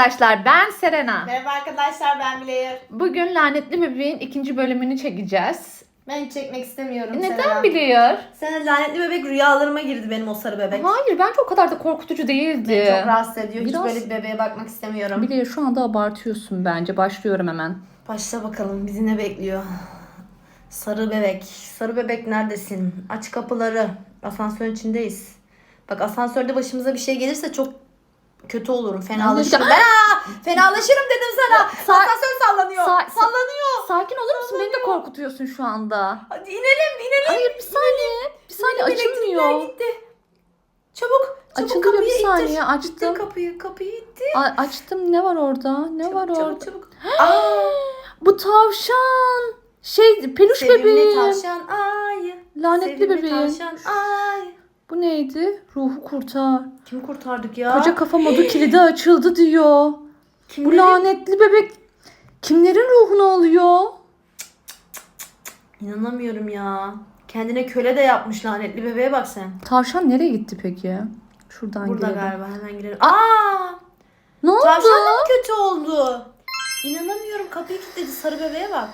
arkadaşlar ben Serena. Merhaba arkadaşlar ben Blair. Bugün Lanetli Bebeğin ikinci bölümünü çekeceğiz. Ben hiç çekmek istemiyorum Neden Serena. biliyor? Senin lanetli bebek rüyalarıma girdi benim o sarı bebek. Hayır bence o kadar da korkutucu değildi. Beni çok rahatsız ediyor. Biraz- Hiç böyle bir bebeğe bakmak istemiyorum. Biliyor şu anda abartıyorsun bence. Başlıyorum hemen. Başla bakalım bizi ne bekliyor? Sarı bebek. Sarı bebek neredesin? Aç kapıları. Asansörün içindeyiz. Bak asansörde başımıza bir şey gelirse çok kötü olurum. Fenalaşırım. Ben aa, fenalaşırım dedim sana. Sa- Asansör sallanıyor. Sa- sallanıyor. Sakin olur musun? Beni de korkutuyorsun şu anda. Hadi inelim inelim. Hayır bir saniye. Bir saniye açılmıyor. gitti. Çabuk. Çabuk Açılıyor kapıyı bir saniye ittir. açtım. İttir kapıyı. Kapıyı ittir. A- açtım ne var orada? Ne var Çabuk, orada? Çabuk çabuk. Aa, Bu tavşan. Şey peluş sevimli bebeğim. tavşan ayı. Lanetli sevimli bebeğim. tavşan ay. Bu neydi? Ruhu kurtar. Kim kurtardık ya? Koca kafa modu kilidi açıldı diyor. Bu Kimleri? lanetli bebek kimlerin ruhunu alıyor? İnanamıyorum ya. Kendine köle de yapmış lanetli bebeğe bak sen. Tavşan nereye gitti peki? Şuradan Burada girelim. galiba hemen girelim. Aa! Ne oldu? Tavşan da mı kötü oldu? İnanamıyorum kapıyı kilitledi sarı bebeğe bak.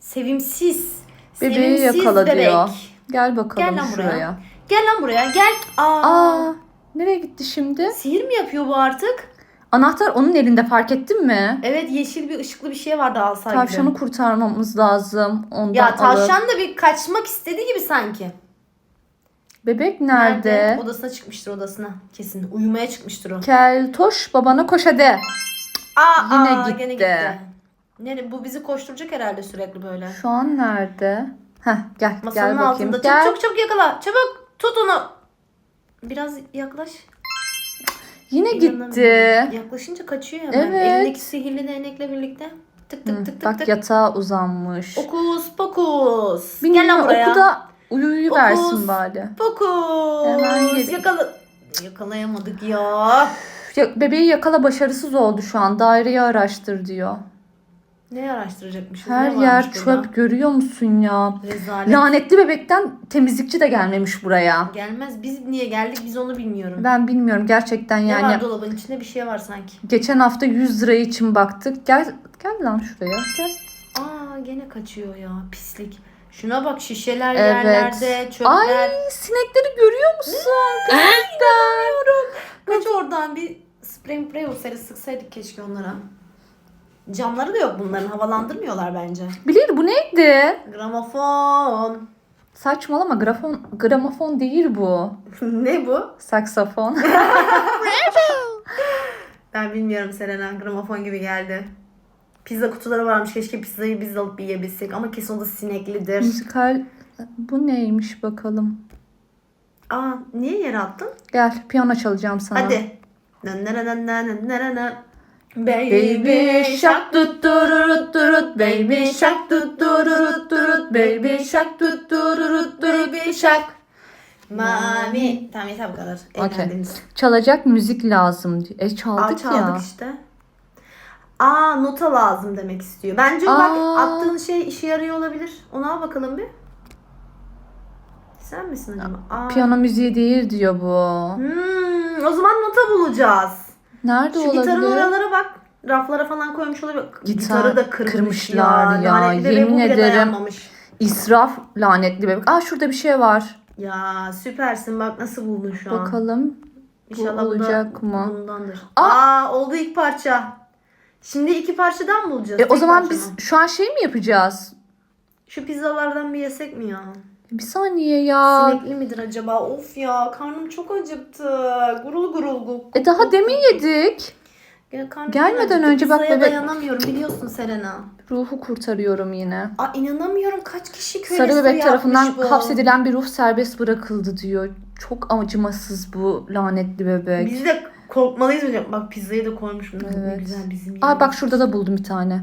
Sevimsiz. Bebeği Sevimsiz yakala bebek. diyor. Gel bakalım Gel lan buraya. Gel lan buraya gel. Aa. Aa, nereye gitti şimdi? Sihir mi yapıyor bu artık? Anahtar onun elinde fark ettin mi? Evet yeşil bir ışıklı bir şey vardı alsay Tavşanı kurtarmamız lazım. Ondan Ya alıp. tavşan da bir kaçmak istedi gibi sanki. Bebek nerede? Odasına çıkmıştır odasına. Kesin. Uyumaya çıkmıştır o. Keltoş babana koş hadi. Aa, Yine aa, gitti. gene gitti. Yani bu bizi koşturacak herhalde sürekli böyle. Şu an nerede? Heh gel Masanın gel bakayım. altında. Gel. Çabuk çabuk yakala. Çabuk tut onu. Biraz yaklaş. Yine gitti. Yaklaşınca kaçıyor hemen. Evet. Elindeki sihirli değnekle birlikte. Tık tık Hı, tık tık Bak tık. yatağa uzanmış. Okus pokus. Bilmiyorum, Gel lan buraya. Oku da uyuyu versin bari. Pokus. Hemen gel- Yakala. Yakalayamadık ya. Ya, bebeği yakala başarısız oldu şu an. Daireyi araştır diyor. Ne araştıracakmışız? Her ne yer çöp burada? görüyor musun ya? Rezalet. Lanetli bebekten temizlikçi de gelmemiş buraya. Gelmez. Biz niye geldik biz onu bilmiyorum. Ben bilmiyorum gerçekten Ne yani. var dolabın içinde bir şey var sanki. Geçen hafta 100 lira için baktık. Gel gel lan şuraya. Gel. Aa gene kaçıyor ya pislik. Şuna bak şişeler Evet. yerlerde, çöpler. Ay sinekleri görüyor musun? Sinekler. Kaç oradan bir sprey sprey olsaydı sıksaydık keşke onlara. Camları da yok bunların havalandırmıyorlar bence. Bilir bu neydi? Gramofon. Saçmalama grafon, gramofon değil bu. ne bu? Saksafon. Ben bilmiyorum Selena gramofon gibi geldi. Pizza kutuları varmış keşke pizzayı biz alıp yiyebilsek ama kesin o da sineklidir. Müzikal bu neymiş bakalım. Aa niye yere attın? Gel piyano çalacağım sana. Hadi. Baby shark tut tururut turut baby shark tut tururut turut baby shark tut turut Baby shark. Mami. Tamam yeter bu kadar. Eğlendiniz. Çalacak müzik lazım. diyor. E Aa, çaldık çaldık ya. işte. Aa nota lazım demek istiyor. Bence bak Aa. attığın şey işe yarıyor olabilir. Ona al bakalım bir. Sen misin acaba? Aa. Piyano müziği değil diyor bu. Hmm, o zaman nota bulacağız. Nerede Şu olabilir? gitarın oralara bak. Raflara falan koymuş olabilir. Gitar Gitarı da kırmış kırmışlar ya, Lanetli bebek yemin bu bile ederim. dayanmamış. İsraf lanetli bebek. Aa şurada bir şey var. Ya süpersin bak nasıl buldun şu an. Bakalım. İnşallah bu da olacak mı? bundandır. Aa! Aa! oldu ilk parça. Şimdi iki parçadan mı bulacağız? E, o Tek zaman parça biz mı? şu an şey mi yapacağız? Şu pizzalardan bir yesek mi ya? Bir saniye ya. Sinekli midir acaba? Of ya karnım çok acıktı. Gurul gurul gul. E daha demin yedik. Ya, karnım Gelmeden acıktı. önce bak Pizzaya bebek- dayanamıyorum biliyorsun Serena. Ruhu kurtarıyorum yine. Aa inanamıyorum kaç kişi kölesi Sarı bebek yapmış tarafından bu. hapsedilen bir ruh serbest bırakıldı diyor. Çok acımasız bu lanetli bebek. Biz de korkmalıyız hocam. Bak pizzayı da koymuşum. Ne Evet. güzel bizim Aa yerimiz. bak şurada da buldum bir tane.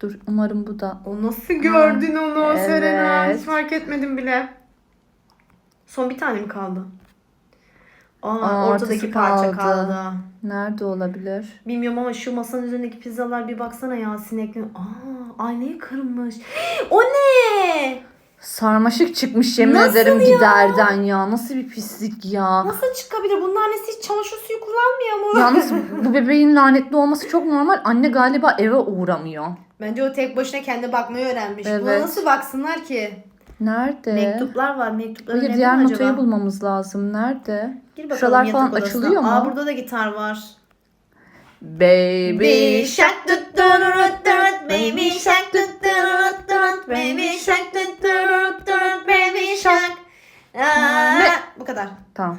Dur umarım bu da. O nasıl gördün onu Evet. Serena? Hiç fark etmedim bile. Son bir tane mi kaldı? Aa, Aa, ortadaki parça kaldı. kaldı. Nerede olabilir? Bilmiyorum ama şu masanın üzerindeki pizzalar bir baksana ya sinekli. Aa aynayı kırmış. O ne? Sarmaşık çıkmış yemin Nasıl ederim ya? giderden ya. Nasıl bir pislik ya. Nasıl çıkabilir? Bunun annesi hiç çamaşır suyu kullanmıyor mu? Yalnız bu bebeğin lanetli olması çok normal. Anne galiba eve uğramıyor. Bence o tek başına kendi bakmayı öğrenmiş. Buna Evet. nasıl baksınlar ki? Nerede? Mektuplar var. Mektupları Hayır diğer acaba? bulmamız lazım. Nerede? Gir bakalım Şuralar falan odasına. açılıyor mu? Aa burada da gitar var. Baby shark tut turut turut baby shark tut turut turut baby shark tut turut turut baby shark. Aa? Bu kadar. Tamam.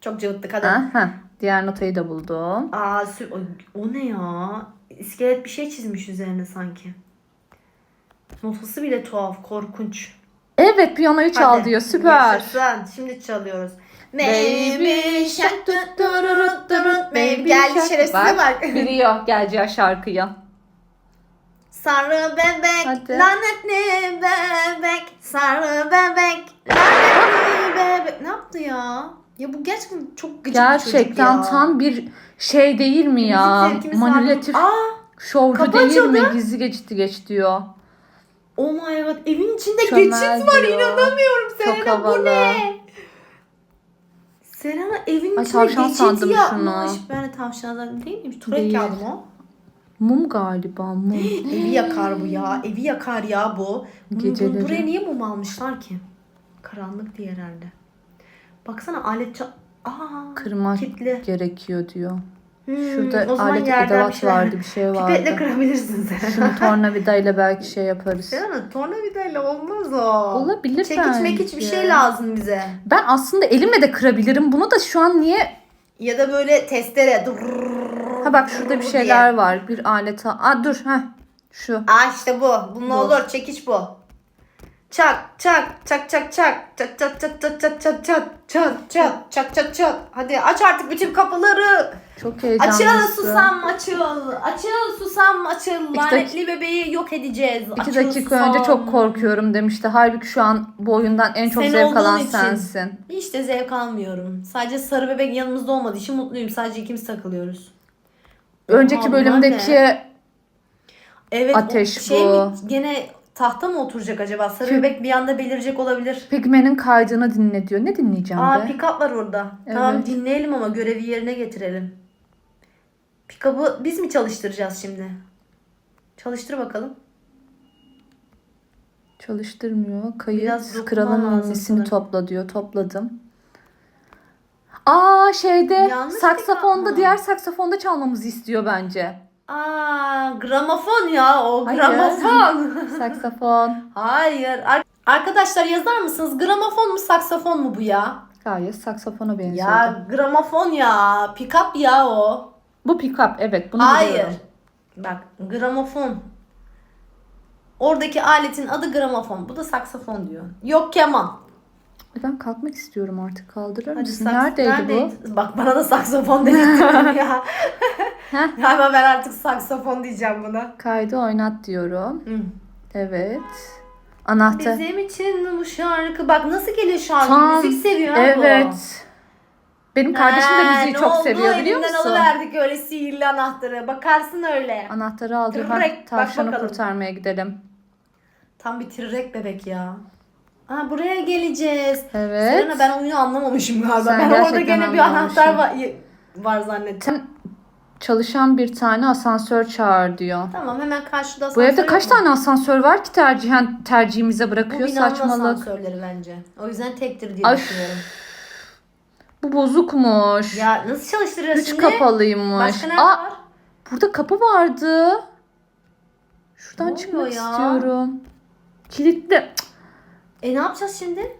Çok cıvıttık hadi. Ha, ha. Diğer notayı da buldum. Aa sü- o, ne ya? İskelet bir şey çizmiş üzerine sanki. Notası bile tuhaf, korkunç. Evet piyanoyu çal Hadi, diyor. Süper. Yaşasın. Şimdi çalıyoruz. Baby shark turut turut baby. Baby Geldi shark. şerefsize bak. Biliyor geleceği şarkıyı. Sarı bebek, Hadi. lanetli bebek, sarı bebek, lanetli bebek. Ne yaptı ya? Bu gerçekten çok gıcık bir çocuk Gerçekten ya. tam bir şey değil mi ya? Müzik zevkimiz var. Manipülatif Aa, şovcu kapı değil açıldı. mi? Gizli geçti geç diyor. oh my god evin içinde Çömel geçit var diyor. inanamıyorum Çok Serena bu havalı. ne? Serena evin Ay, içinde tavşan geçit sandım yapmış. şunu. Ben de tavşan sandım değil miymiş? Tuvalet Değil. kağıdı mı o? Mum galiba mum. Evi yakar bu ya. Evi yakar ya bu. Bu- Geceleri. buraya niye mum almışlar ki? Karanlık diye herhalde. Baksana alet ça- Aa, Kırmak kilitli. gerekiyor diyor. Hmm, Şurada o zaman alet yerden edevat şey- vardı bir şey vardı. Pipetle kırabilirsin sen. Şunu tornavidayla belki şey yaparız. Serena tornavidayla olmaz o. Olabilir Çekiç bence. mekiç bir şey lazım bize. Ben aslında elimle de kırabilirim. Bunu da şu an niye? Ya da böyle testere. Ha bak şurada bir şeyler var. Bir alet. Aa dur ha. Şu. Aa işte bu. Bu ne Bu. olur çekiç bu. Çak çak çak çak çak çak çak çak çak çak çak çak çak çak çak çak çak. Hadi aç artık bütün kapıları. Çok heyecanlısın. Açıl susam açıl. Açıl susam açıl. Lanetli bebeği yok edeceğiz. İki Açıl dakika susam. önce çok korkuyorum demişti. Halbuki şu an bu oyundan en çok Sen zevk olduğun alan için. sensin. Hiç de zevk almıyorum. Sadece sarı bebek yanımızda olmadığı için mutluyum. Sadece ikimiz takılıyoruz. Önceki bölümdeki? Evet, o Ateş şey bu. Mi, gene tahta mı oturacak acaba? Sarı Şu- bebek bir anda belirecek olabilir. Pigmenin kaydını dinle diyor. Ne dinleyeceğim Aa be? pick-up var orada. Tamam Evet. dinleyelim ama görevi yerine getirelim. Pick-up'ı biz mi çalıştıracağız şimdi? Çalıştır bakalım. Çalıştırmıyor. Kayıt. Biraz dokunman Kralın lazım sanırım. topla diyor. Topladım. Aa şeyde Yanlış saksafonda pick-up mı? diğer saksafonda çalmamızı istiyor bence. Aa gramofon ya o Hayır. gramofon. Saksafon. Hayır. Ar- Arkadaşlar yazar mısınız? Gramofon mu saksafon mu bu ya? Gayet saksafona benziyor. Ya gramofon ya. Pick-up ya o. Bu pick-up evet bunu Hayır. biliyorum. Bak gramofon. Oradaki aletin adı gramofon. Bu da saksafon diyor. Yok keman. Ben kalkmak istiyorum artık. Kaldırır Hadi mısın? saks- Neredeydi, bu? Bak bana da saksafon dedirttin ya. Galiba ben artık saksafon diyeceğim buna. Kaydı oynat diyorum. Hı. Evet. Anahtar. Bizim için bu şarkı. Bak nasıl geliyor şarkı. Tam, Müzik seviyor ha bu. Evet. Benim kardeşim de müziği ne çok oldu? seviyor biliyor Elinden musun? alıverdik öyle sihirli anahtarı. Bakarsın öyle. Anahtarı al diyor. Tırrek, Ha, bak Tavşanı bakalım. kurtarmaya gidelim. Tam bir tirrek bebek ya. Aa buraya geleceğiz. Evet. Serena ben oyunu anlamamışım galiba. Sen ben orada gene bir anahtar var, var zannettim. Sen çalışan bir tane asansör çağır diyor. Tamam hemen karşıda Bu asansör evde yok kaç mu? tane asansör var ki tercihen tercihimize Bu bırakıyor binanın saçmalık. asansörleri bence. O yüzden tektir diye Ay, düşünüyorum. Bu bozukmuş. Ya nasıl çalıştıracağız Üç şimdi? kapalıymış. Başka ne Aa, var? burada kapı vardı. Şuradan çıkmak ya? istiyorum. Kilitli. E ne yapacağız şimdi?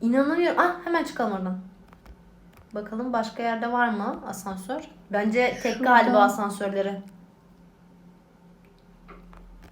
İnanamıyorum. Ah hemen çıkalım oradan. Bakalım başka yerde var mı asansör? Bence tek Şuradan. galiba asansörleri.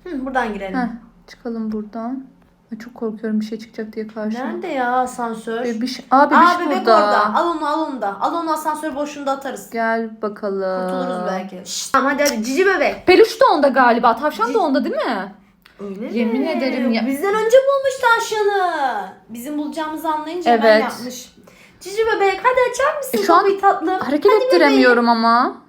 Hı, buradan girelim. Heh, çıkalım buradan. Ay, çok korkuyorum bir şey çıkacak diye karşıma. Nerede ya asansör? Bebiş, aa bebiş Aa bebek burada. orada. Al onu al onu da. Al onu asansör boşluğunda atarız. Gel bakalım. Kurtuluruz belki. Şşt, tamam hadi hadi cici bebek. Peluş da onda galiba. Tavşan da onda değil mi? Öyle Yemin mi? ederim ya. Bizden önce bulmuş tavşanı. Bizim bulacağımızı anlayınca hemen Evet. yapmış. Cici bebek hadi açar mısın E, şu an tatlım? Hareket Hadi ettiremiyorum ama. bebeğim.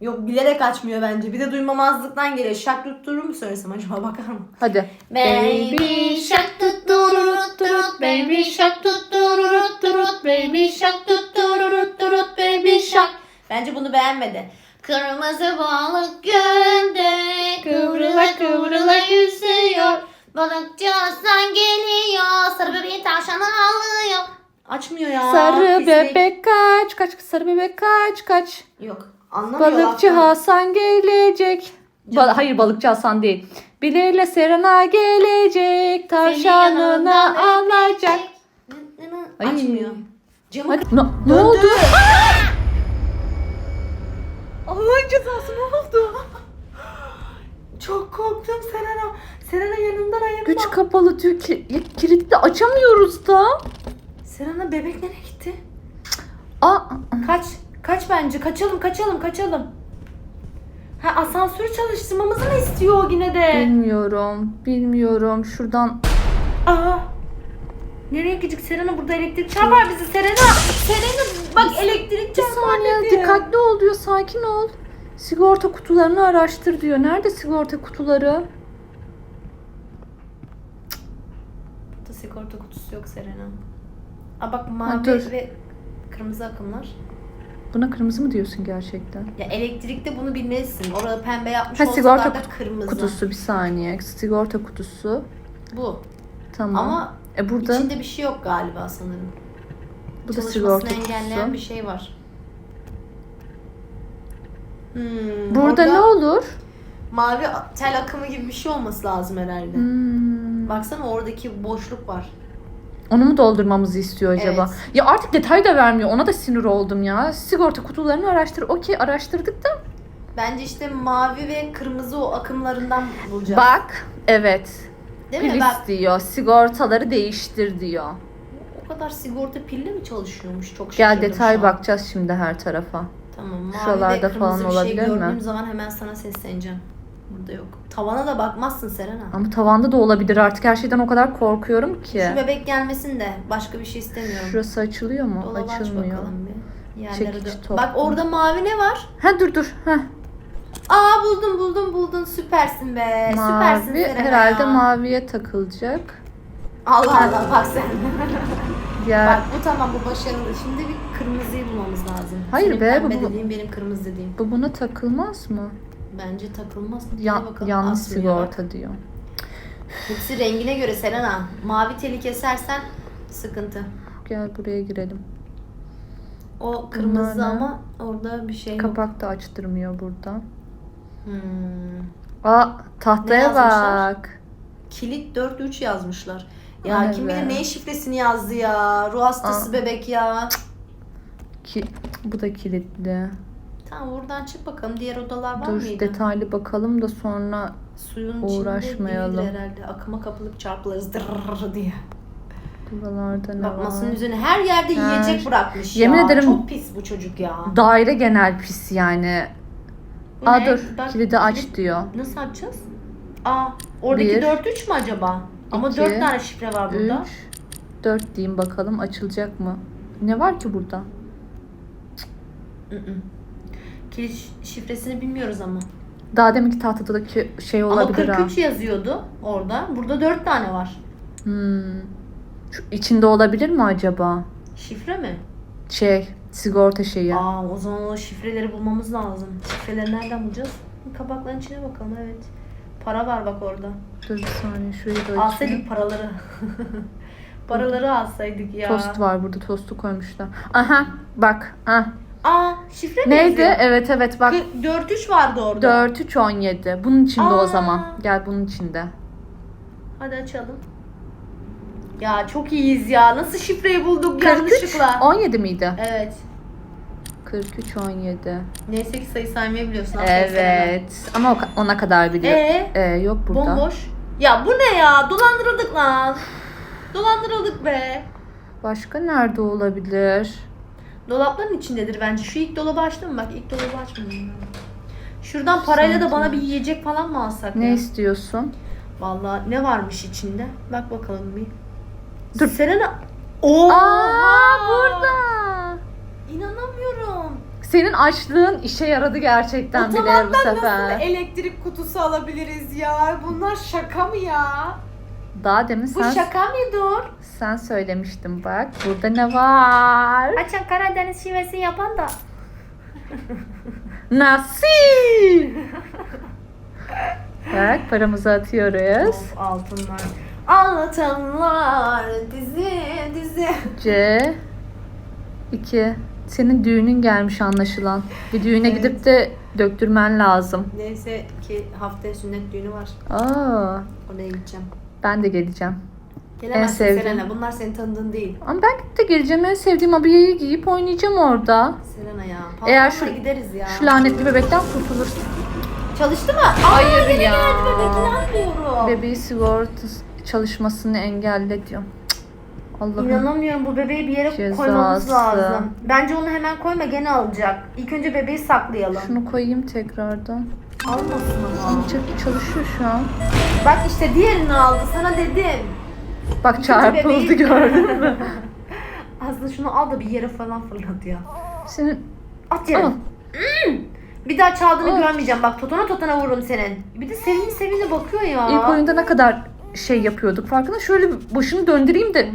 Yok bilerek açmıyor bence. Bir de duymamazlıktan geliyor. Şak tutturur mu söylesem acaba bakar mı? Hadi. Baby shark tutturut turut baby shark tutturut turut baby shark tutturut turut baby shark. Bence bunu beğenmedi. Kırmızı balık gölde Kıvrıla kıvrıla yüzüyor. Balıkçı Hasan geliyor. Sarı bebeğin tavşanı alıyor. Açmıyor ya. Sarı pislik. bebek kaç kaç sarı bebek kaç kaç. Yok anlamıyor. Balıkçı laftan. Hasan gelecek. Ba- hayır balıkçı Hasan değil. Bileyle Serena gelecek. Tavşanını yanından alacak. Ay. Açmıyor. Camı Hadi. Ne, ne oldu? Allah'ın cezası ne oldu? Çok korktum Serena. Serena yanımdan ayırma. Güç kapalı diyor ki kilitli açamıyoruz da. Serena bebek nereye gitti? Aa, Kaç. Kaç bence. Kaçalım kaçalım kaçalım. Ha asansörü çalıştırmamızı mı istiyor o yine de? bilmiyorum. Bilmiyorum. Şuradan Aa. Nereye gidecek Serena? Burada elektrik çarpar bizi Serena. Serena bak elektrik bir çarpar saniye dedi. dikkatli ol diyor. Sakin ol. Sigorta kutularını araştır diyor. Nerede sigorta kutuları? Burada sigorta kutusu yok Serena. Aa bak mavi dur. ve kırmızı akımlar. Buna kırmızı mı diyorsun gerçekten? Ya elektrikte bunu bilmelisin. Orada pembe yapmış Ha, olsalar sigorta da kut- kırmızı. Kutusu bir saniye. Sigorta kutusu. Bu. Tamam. Ama e burada içinde bir şey yok galiba sanırım. bu da sigorta engelleyen kutusu. bir şey var. Hmm, Burada orada ne olur? Mavi tel akımı gibi bir şey olması lazım herhalde. Hmm. Baksana oradaki boşluk var. Onu mu doldurmamızı istiyor acaba? Evet. Ya artık detay da vermiyor. Ona da sinir oldum ya. Sigorta kutularını araştır. Okey araştırdık da. Bence işte mavi ve kırmızı o akımlarından bulacağız. Bak. Evet. Değil mi? Bak istiyor. Sigortaları değiştir diyor. o kadar sigorta pille mi çalışıyormuş? Çok Gel şaşırdım detay an. bakacağız şimdi her tarafa. Tamam mavi Şuralarda ve kırmızı falan bir şey olabilir mi? gördüğüm zaman hemen sana sesleneceğim. Burada yok. Tavana da bakmazsın Serena. Ama tavanda da olabilir artık. Her şeyden o kadar korkuyorum ki. Şu bebek gelmesin de başka bir şey istemiyorum. Şurası açılıyor mu? Dolabı aç Açılmıyor. bakalım bir. Yerlere Çekiç dön. top. Bak orada mavi ne var? Ha dur dur. Ha. Aa buldum buldum buldun süpersin be. süpersin Mavi Serena herhalde ya. maviye takılacak. Allah Allah bak sen. Ya bak bu tamam bu başarılı. Şimdi bir kırmızıyı bulmamız lazım. Hayır Senin be, bu- dediğim benim kırmızı dediğim. bu buna takılmaz mı? Bence takılmaz. Ya, Niye bakalım? yanlış Asmıyor bak. sigorta diyor. Hepsi rengine göre Serena. Mavi teli kesersen sıkıntı. Gel buraya girelim. O kırmızı Bunlar ne? ama orada bir şey yok. Kapak da açtırmıyor burada. Hmm. Aa tahtaya bak. Kilit 4-3 yazmışlar. Ya Vay kim be. bilir neyin şifresini yazdı ya. Ruh hastası Aa. bebek ya. Ki bu da kilitli. Tamam buradan çık bakalım. Diğer odalar var Dur mıydı? detaylı bakalım da sonra Suyun Uğraşmayalım. değildir herhalde. Akıma kapılıp çarpılırız dırrrr diye. buralarda ne Bak masanın var? üzerine her yerde Her- yiyecek bırakmış Yemin ya. ederim- Çok pis bu çocuk ya. Daire genel pis yani. Bu Aa ne? dur Bak, kilidi aç kilit- diyor. Nasıl açacağız? Aa oradaki Bir, 4-3 mü acaba? Ama iki, 4 tane şifre var burada. 3 4 diyeyim bakalım açılacak mı? Ne var ki burada? Hı hı. Kilit şifresini bilmiyoruz ama. Daha deminki tahtadaki şey olabilir ama ha. 43 yazıyordu orada. Burada 4 tane var. Hmm. Şu içinde olabilir mi acaba? Şifre mi? Şey, sigorta şeyi. Aa o zaman o şifreleri bulmamız lazım. Şifreleri nereden bulacağız? Kabakların içine bakalım evet. Para var bak orada. Dur bir saniye şurayı da açayım. Alsaydık paraları. paraları alsaydık ya. Tost var burada tostu koymuşlar. Aha bak. Ha. Aa şifre mi Neydi? yazıyor? Evet evet bak. 4-3 vardı orada. 4 3 17. Bunun içinde Aa. o zaman. Gel bunun içinde. Hadi açalım. Ya çok iyiyiz ya. Nasıl şifreyi bulduk 43 yanlışlıkla? 17 miydi? Evet. 43 17. Neyse ki sayı saymayı biliyorsun. aferin. Evet. Ama o- ona kadar biliyor. Ee, Ee, yok burada. bomboş. Ya bu ne ya? Dolandırıldık lan. Dolandırıldık be. Başka nerede olabilir? Dolapların içindedir bence. Şu ilk dolabı açtın mı? Bak ilk dolabı açmadım ben. Şuradan parayla da bana bir yiyecek falan mı alsak Ne ya? istiyorsun? Vallahi ne varmış içinde? Bak bakalım bir. Dur. Serena. Oo. Aa burada. İnanamıyorum. Senin açlığın işe yaradı gerçekten bile bu Otomattan sefer. nasıl elektrik kutusu alabiliriz ya? Bunlar şaka mı ya? Daha demin Bu sen, şaka mı dur? sen söylemiştin bak. Burada ne var? Açan Karadeniz şivesi yapan da. Nasıl? bak paramızı atıyoruz. Of, altınlar. Altınlar dizi dizi. C 2 Senin düğünün gelmiş anlaşılan. Bir düğüne Evet. gidip de döktürmen lazım. Neyse ki haftaya sünnet düğünü var. Aa, Oraya gideceğim. ben de geleceğim. Gelemezsin sevdiğim. Selena. Bunlar senin tanıdığın değil. Ama ben de geleceğim. En sevdiğim abiyeyi giyip oynayacağım orada. Selena ya. Eğer Patronla şu- gideriz ya. Şu lanetli bebekten kurtulursun. Çalıştı mı? Hayır ya. Bebeği sigortası çalışmasını engelle diyorum. Cık, Allah'ım. İnanamıyorum bu bebeği bir yere Cezası. koymamız lazım. Bence onu hemen koyma gene alacak. İlk önce bebeği saklayalım. Şunu koyayım tekrardan. Almasın ama. Çok çalışıyor şu an. Bak işte diğerini aldı sana dedim. Bak çarpıldı bebeği- gördün mü? Aslında şunu al da bir yere falan fırlat ya. Senin At yere. Hmm. Bir daha çaldığını Al. görmeyeceğim. Bak totona totona vururum senin. Bir de sevimli sevimli bakıyor ya. ilk oyunda ne kadar şey yapıyorduk farkında. Şöyle bir başını döndüreyim de.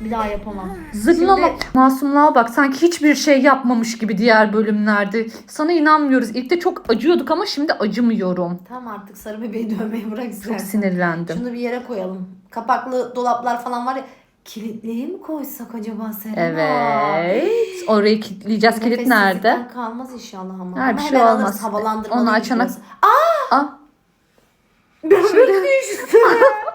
Bir daha yapamam. zırlama. Masumluğa bak sanki hiçbir şey yapmamış gibi diğer bölümlerde. Sana inanmıyoruz. İlk de çok acıyorduk ama şimdi acımıyorum. Tamam artık sarı bebeği dövmeyi bırak Çok istersen. sinirlendim. Şunu bir yere koyalım. Kapaklı dolaplar falan var ya. Kilitliği mi koysak acaba Selena? Evet. Orayı kilitleyeceğiz. Kilit nerede? Kalmaz inşallah ama. Ha, bir Ama şey hemen olmaz. havalandırmalı Onu açana- burası. Aa, Bebek düştü.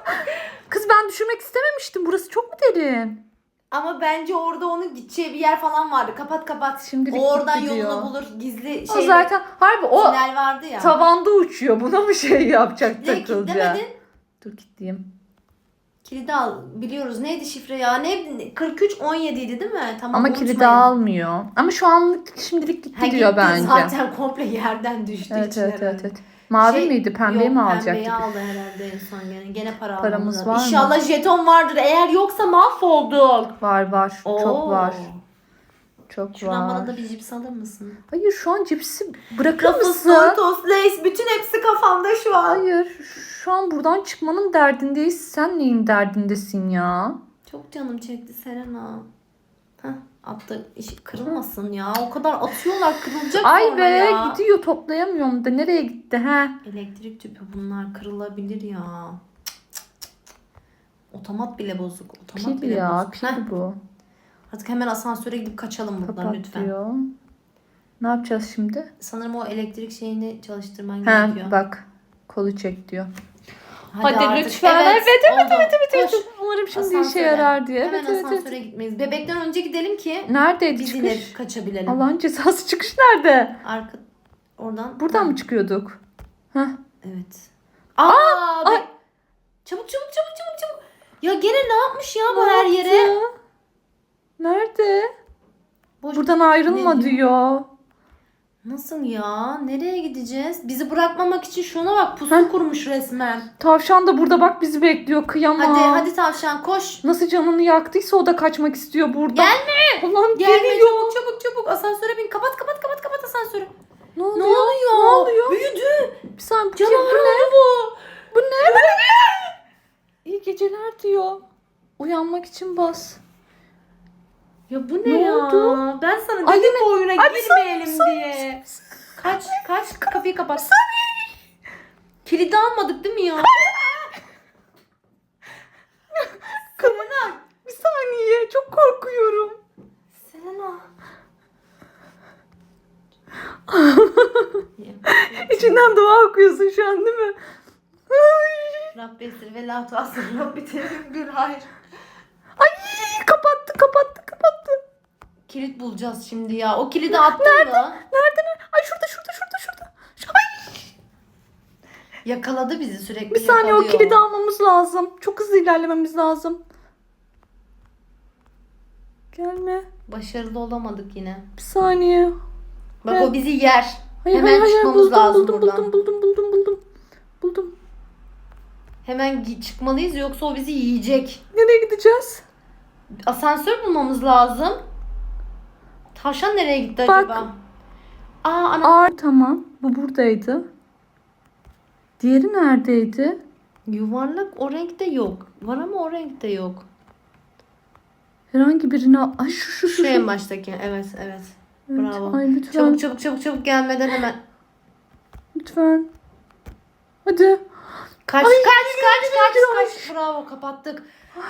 kız ben düşürmek istememiştim. Burası çok mu derin? Ama bence orada onun gideceği bir yer falan vardı. Kapat kapat. Şimdilik o oradan gitti diyor. yolunu bulur. Gizli O şey. zaten harbi o Tünel vardı ya. tavanda uçuyor. Buna mı şey yapacak Direkt takılacak? kilitlemedin. Dur gideyim. Kilidi al. Biliyoruz. Neydi şifre ya? Ne 43 17 idi değil mi? Tamam. Ama unutmayın. kilidi almıyor. Ama şu anlık şimdilik gitti Ha, diyor gitti. bence. Zaten komple yerden düştü Evet içine evet evet. evet. Mavi Şey, miydi? Pembeyi Yok, mi alacaktık? Pembeyi aldı herhalde en son gene. Gene para Paramız almamız lazım. var mı? İnşallah jeton vardır. Eğer yoksa mahvolduk. Var var. Çok Oo. var. Çok Şuradan var. bana da bir cips alır mısın? Hayır şu an cipsi bırakır Ruffles, mısın? Doritos, Lays bütün hepsi kafamda şu an. Hayır. Şu an buradan çıkmanın derdindeyiz. Sen neyin derdindesin ya? Çok canım çekti Serena. Heh, İş kırılmasın ya. O kadar atıyorlar kırılacak Ay be ya. gidiyor toplayamıyorum da nereye gitti ha? Elektrik tüpü bunlar kırılabilir ya. Otomat bile bozuk. Otomat Pil bile ya bozuk. pil Heh, bu. Artık hemen asansöre gidip kaçalım buradan Kapat lütfen. diyor. Ne yapacağız şimdi? Sanırım o elektrik şeyini çalıştırman He gerekiyor. bak kolu çek diyor. Hadi, Hadi artık. lütfen. Evet, evet, oldu. evet, Koş. Umarım şimdi Asansöre. işe yarar diye. Hemen Evet evet asansöre evet. gitmeyiz. Bebekten önce gidelim ki Neredeydi biz çıkış? yine kaçabilelim. Allah'ın cezası çıkış nerede? Arka oradan. Buradan mı çıkıyorduk? Heh. Evet. Aa, ay. be- Çabuk çabuk çabuk çabuk çabuk. Ya gene ne yapmış ya bu Ne her yaptı? yere? Nerede? Boş- Buradan ayrılma Ne diyor? diyor. Nasıl ya? Nereye gideceğiz? Bizi bırakmamak için şuna bak pusu Heh. kurmuş resmen. Tavşan da burada bak bizi bekliyor. Kıyamam. Hadi hadi tavşan koş. Nasıl canını yaktıysa o da kaçmak istiyor burada. Gelme. Ulan Gelme geliyor. çabuk çabuk çabuk. Asansöre bin. Kapat kapat kapat kapat asansörü. Ne oluyor? Ne oluyor? Ne oluyor? Büyüdü. Bir saniye. Canavar bu ne? oldu bu. Bu ne? İyi geceler diyor. Uyanmak için bas. Ya bu Ne ne, ya? oldu? Ben sana Ay, dedim bu oyuna Ay, girmeyelim saniye, diye. Kaç kaç kapıyı kapat. Kilidi almadık değil mi ya? Selena. Bir saniye. Çok korkuyorum. Selena. İçinden dua okuyorsun şu an değil mi? Ay, Rabbi esir ve la tuasir Rabbi bir hayır. Kilit bulacağız şimdi ya. O kilidi attın mı? Nerede? ne? Ay şurada şurada şurada şurada. Şu- Ay, Yakaladı bizi sürekli bir saniye o yakalıyor. kilidi almamız lazım. Çok hızlı ilerlememiz lazım. Gelme. Başarılı olamadık yine. Bir saniye. Bak Evet. o bizi yer. Hayır, Hemen hayır, hayır. çıkmamız buldum, lazım buldum, buradan. Buldum buldum buldum buldum. Buldum. Hemen gi- çıkmalıyız yoksa o bizi yiyecek. Nereye gideceğiz? Asansör bulmamız lazım. Tavşan nereye gitti Bak. acaba? Aa ana. Aa tamam. Bu buradaydı. Diğeri neredeydi? Yuvarlak o renkte yok. Var ama o renkte yok. Herhangi birini al. Ay şu şu şu. Şu en baştaki. Evet evet. Evet, Bravo. Ay lütfen. Çabuk çabuk çabuk çabuk gelmeden hemen. Lütfen. Hadi. Kaç Ay, kaç kaç kaç kaç. Bravo kapattık.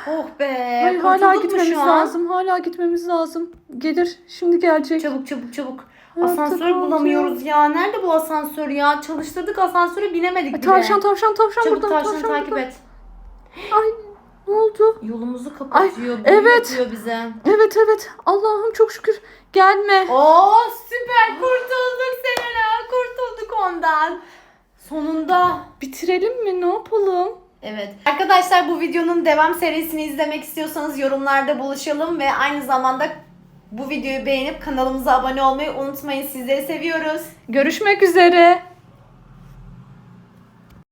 Oh be. Ay hala kurtulduk mu gitmemiz şu an? lazım. Hala gitmemiz lazım. Gelir. Şimdi gelecek. Çabuk çabuk çabuk. Hayatta Asansör bulamıyoruz ya. Nerede bu asansör ya? Çalıştırdık asansöre binemedik Ay, bile. tavşan tavşan tavşan Çabuk buradan. tavşan takip buradan. et. Ay ne oldu? Yolumuzu kapatıyor. Ay, evet. Yapıyor bize. Evet evet. Allah'ım çok şükür. Gelme. Oo süper kurtulduk Selena. Kurtulduk ondan. Sonunda. Bitirelim mi? Ne yapalım? Evet. Arkadaşlar bu videonun devam serisini izlemek istiyorsanız yorumlarda buluşalım ve aynı zamanda bu videoyu beğenip kanalımıza abone olmayı unutmayın. Sizleri seviyoruz. Görüşmek üzere.